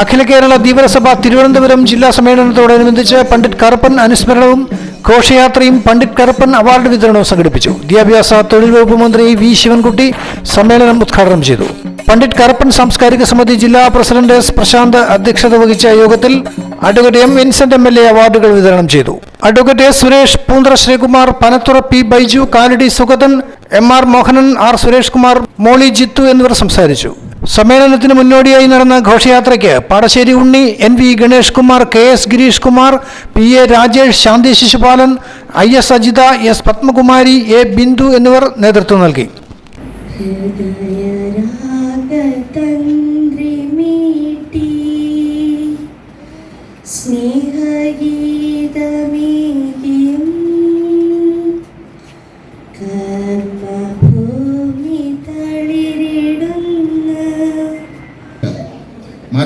അഖില കേരള ധീവരസഭ തിരുവനന്തപുരം ജില്ലാ സമ്മേളനത്തോടനുബന്ധിച്ച് പണ്ഡിറ്റ് കറുപ്പൻ അനുസ്മരണവും ഘോഷയാത്രയും പണ്ഡിറ്റ് കറുപ്പൻ അവാർഡ് വിതരണവും സംഘടിപ്പിച്ചു. വിദ്യാഭ്യാസ തൊഴിൽ വകുപ്പ് മന്ത്രി വി ശിവൻകുട്ടി സമ്മേളനം ഉദ്ഘാടനം ചെയ്തു. പണ്ഡിറ്റ് കറുപ്പൻ സാംസ്കാരിക സമിതി ജില്ലാ പ്രസിഡന്റ് എസ് പ്രശാന്ത് അധ്യക്ഷത വഹിച്ച യോഗത്തിൽ advocate M Vincent M L A അവാർഡുകൾ വിതരണം ചെയ്തു. Advocate S Suresh Poonthura Sreekumar Panathura P Baiju Kalady Sugathan M R Mohanan R Suresh Kumar Molly Jithu എന്നിവർ സംസാരിച്ചു. സമ്മേളനത്തിന് മുന്നോടിയായി നടന്ന ഘോഷയാത്രയ്ക്ക് Padasseri Unni N V Ganesh Kumar K S Girish Kumar P A Rajesh Shanthi Sisupalan I S Ajitha S Padmakumari A Bindu എന്നിവർ നേതൃത്വം നൽകി. ഹൃദയരാഗതന്ത്രിമീട്ടി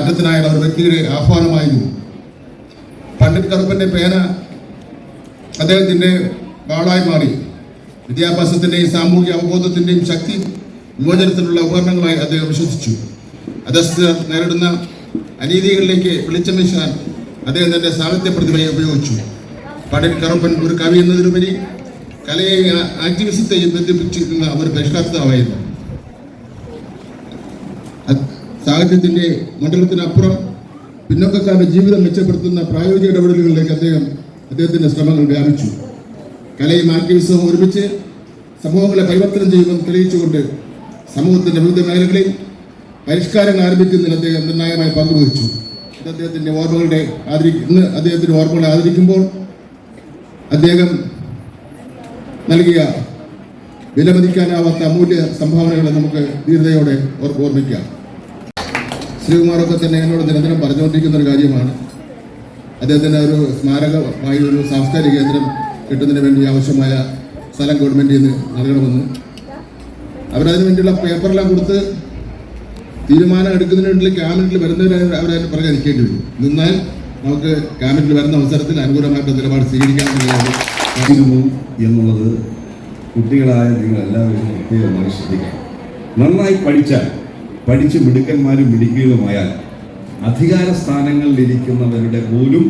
മാറ്റത്തിനായുള്ള ഒരു വ്യക്തിയുടെ ആഹ്വാനമായിരുന്നു. പണ്ഡിറ്റ് കറുപ്പന്റെ പേന അദ്ദേഹത്തിന്റെ വാളായി മാറി. വിദ്യാഭ്യാസത്തിന്റെയും സാമൂഹിക അവബോധത്തിന്റെയും ശക്തി വിമോചനത്തിനുള്ള ഉപകരണങ്ങളായി അദ്ദേഹം വിശ്വസിച്ചു. അധസ്ഥിതർ നേരിടുന്ന അനീതികളിലേക്ക് വെളിച്ചം വീശാൻ അദ്ദേഹം തന്റെ സാഹിത്യ പ്രതിഭയെ ഉപയോഗിച്ചു. പണ്ഡിറ്റ് കറുപ്പൻ ഒരു കവി എന്നതിലുപരി കലയെയും ആക്ടിവിസത്തെയും ബന്ധിപ്പിച്ചിരുന്ന ഒരു പരിഷ്കർത്താവായിരുന്നു. അത് സാഹിത്യത്തിന്റെ മണ്ഡലത്തിനപ്പുറം പിന്നോക്കക്കാരുടെ ജീവിതം മെച്ചപ്പെടുത്തുന്ന പ്രായോഗിക ഇടപെടലുകളിലേക്ക് അദ്ദേഹം അദ്ദേഹത്തിന്റെ ശ്രമങ്ങൾ വ്യാപിച്ചു. കലയും ആക്ടിവിസവും ഒരുമിച്ച് സമൂഹങ്ങളെ പരിവർത്തനം ചെയ്യുമെന്ന് തെളിയിച്ചുകൊണ്ട് സമൂഹത്തിന്റെ വിവിധ മേഖലകളിൽ പരിഷ്കാരങ്ങൾ ആരംഭിക്കുന്നതിൽ അദ്ദേഹം നിർണായകമായി പങ്കുവഹിച്ചു ഇത് അദ്ദേഹത്തിന്റെ ഓർമ്മകളുടെ ആദരി ഇന്ന് അദ്ദേഹത്തിന്റെ ഓർമ്മകളെ ആദരിക്കുമ്പോൾ അദ്ദേഹം നൽകിയ വിലമതിക്കാനാവാത്ത അമൂല്യ സംഭാവനകളെ നമുക്ക് ധീരതയോടെ ഓർ- ഓർമ്മിക്കാം. ശ്രീകുമാറൊക്കെ തന്നെ എന്നോട് നിരന്തരം പറഞ്ഞുകൊണ്ടിരിക്കുന്ന ഒരു കാര്യമാണ്. അദ്ദേഹത്തിന് ഒരു സ്മാരകമായി ഒരു സാംസ്കാരിക കേന്ദ്രം കിട്ടുന്നതിന് വേണ്ടി ആവശ്യമായ സ്ഥലം ഗവൺമെന്റിൽ നിന്ന് നൽകണമെന്ന്. അവരതിനു വേണ്ടിയുള്ള പേപ്പറെല്ലാം കൊടുത്ത് തീരുമാനം എടുക്കുന്നതിന് വേണ്ടി ക്യാബിനറ്റിൽ വരുന്നവരെ അവരതിന് പുറകെ നിൽക്കേണ്ടി വരും. നിന്നാൽ നമുക്ക് ക്യാബിനറ്റിൽ വരുന്ന അവസരത്തിൽ അനുകൂലമായിട്ട് നിലപാട് സ്വീകരിക്കാമെന്നുള്ളതാണ് എന്നുള്ളത് കുട്ടികളായ നിങ്ങൾ എല്ലാവരും പ്രത്യേകമായി ശ്രദ്ധിക്കണം. നന്നായി പഠിച്ചാൽ പഠിച്ച് മിടുക്കന്മാരും മിടുക്കിയതുമായാൽ അധികാര സ്ഥാനങ്ങളിൽ ഇരിക്കുന്നവരുടെ പോലും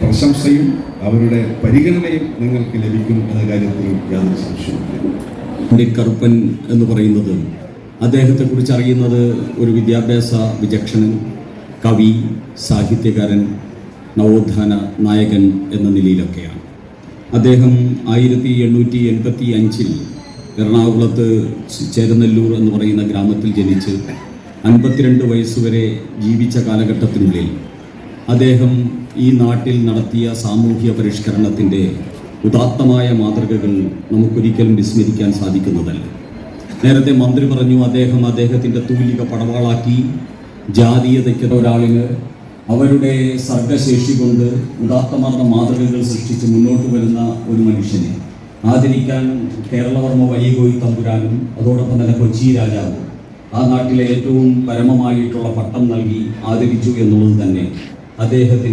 പ്രശംസയും അവരുടെ പരിഗണനയും നിങ്ങൾക്ക് ലഭിക്കും എന്ന കാര്യത്തിൽ യാതൊരു സംശയമില്ല കറുപ്പൻ എന്ന് പറയുന്നത് അദ്ദേഹത്തെക്കുറിച്ച് അറിയുന്നത് ഒരു വിദ്യാഭ്യാസ വിചക്ഷണൻ കവി സാഹിത്യകാരൻ നവോത്ഥാന നായകൻ എന്ന നിലയിലൊക്കെയാണ്. അദ്ദേഹം ആയിരത്തി എണ്ണൂറ്റി എൺപത്തി അഞ്ചിൽ എറണാകുളത്ത് ചേരനെല്ലൂർ എന്ന് പറയുന്ന ഗ്രാമത്തിൽ ജനിച്ച് അൻപത്തിരണ്ട് വയസ്സുവരെ ജീവിച്ച കാലഘട്ടത്തിനുള്ളിൽ അദ്ദേഹം ഈ നാട്ടിൽ നടത്തിയ സാമൂഹ്യ പരിഷ്കരണത്തിന്റെ ഉദാത്തമായ മാതൃകകൾ നമുക്കൊരിക്കലും വിസ്മരിക്കാൻ സാധിക്കുന്നതല്ല. നേരത്തെ മന്ത്രി പറഞ്ഞു അദ്ദേഹം അദ്ദേഹത്തിന്റെ തൂലിക പടവാളാക്കി ജാതീയതയ്ക്ക് ഒരാളിന് അവരുടെ സർഗശേഷി കൊണ്ട് ഉദാത്തമാർന്ന മാതൃകകൾ സൃഷ്ടിച്ച് മുന്നോട്ട് വരുന്ന ഒരു മനുഷ്യനെ. ആദരിക്കാൻ കേരളവർമ്മ വലിയകോയി തമ്പുരാനും അതോടൊപ്പം തന്നെ കൊച്ചി രാജാവും ആ നാട്ടിലെ ഏറ്റവും പരമമായിട്ടുള്ള പട്ടം നൽകി ആദരിച്ചു എന്നുള്ളത് തന്നെ അദ്ദേഹത്തിന്.